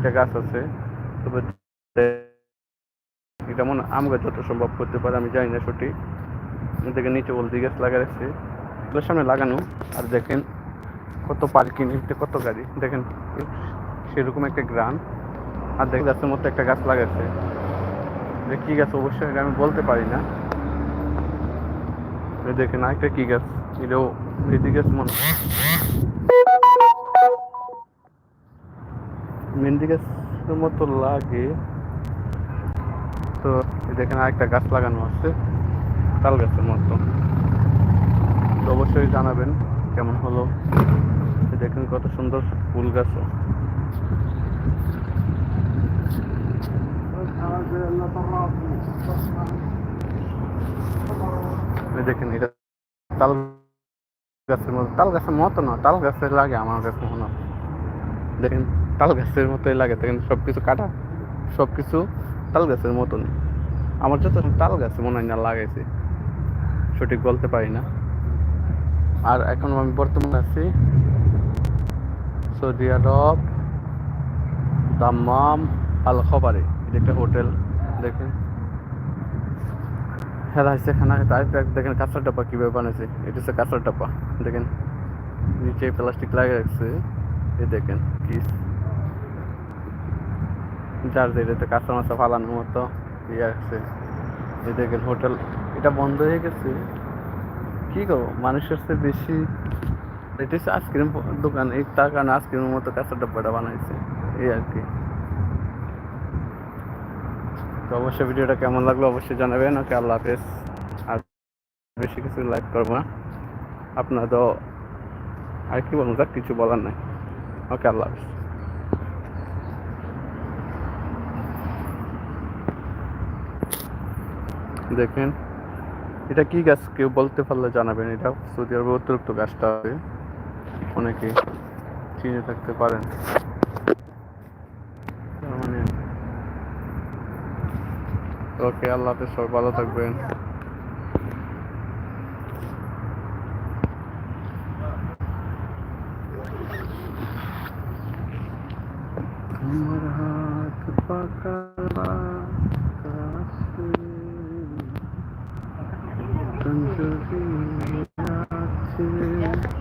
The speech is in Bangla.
একটা গাছ আছে, তবে মনে হয় আম গাছ যত সম্ভব করতে পারে, আমি জানি না সঠিক। দেখে নিচে হলদি গাছ লাগা রাখছে। এগুলোর সামনে লাগানো, আর দেখেন কত পার্কিং এতে কত গাড়ি? দেখেন, সেরকম একটা গ্রাম আর দেখেন গাছের মধ্যে একটা গাছ লাগাচ্ছে যে কী গাছ, অবশ্যই এটা আমি বলতে পারি না। দেখেন, আরেকটা কী গাছ? এটাও মেহেদি গাছ মনে মেহেন্দি গাছের মতো লাগে। তো দেখেন আরেকটা গাছ লাগানো আছে তাল গাছের মতো। তো অবশ্যই জানাবেন কেমন হলো। দেখেন কত সুন্দর ফুল গাছ। দেখেন এটা তাল গাছের মতো তাল গাছের মতো না তাল গাছের লাগে আমার কাছে মনে দেখেন তাল গাছের মতোই লাগে, দেখেন সব কিছু কাটা সব কিছু তাল গাছের মতন আমার যত তাল গাছে মনে হয় না লাগাইছে, সঠিক বলতে পারি না। আর এখন আমি বর্তমানে আছি সৌদি আরব, দাম্মাম আল খবরে এটা একটা হোটেল, দেখেন। হ্যাঁ হচ্ছে খানা তাই দেখেন কাঁচা ডাব্বা কীভাবে বানাইছে, এটা হচ্ছে কাঁচা ডাব্বা, দেখেন। নিচে প্লাস্টিক লাগিয়ে রাখছে এই দেখেন, কি যার যেটাতে কাঁচা মাছা ফালানোর মতো ইয়ে আছে এই দেখেন হোটেল, এটা বন্ধ হয়ে গেছে। কি করব মানুষের চেয়ে বেশি এটা হচ্ছে আইসক্রিম দোকান, এই তার কারণে আইসক্রিমের মতো কাঁচা ডাব্বাটা বানাইছে, এই আর কি। তো অবশ্যই ভিডিওটা কেমন লাগল অবশ্যই জানাবেন, ওকে আল্লাহ হাফেজ। আর বেশি কিছু লাইক করব না। আপনার তো আর কি বলব কিছু বলার নাই। ওকে আল্লাহ হাফেজ। দেখেন। এটা কি গাছ কেউ বলতে পারলে জানাবেন? এটা সৌদি আরবে অতিরিক্ত গাছটা হবে। অনেকে চিনে থাকতে পারেন। মানে ওকে, আল্লাহ হাফেজ, সবাই ভালো থাকবেন। পাকা কঞ্জরি আছে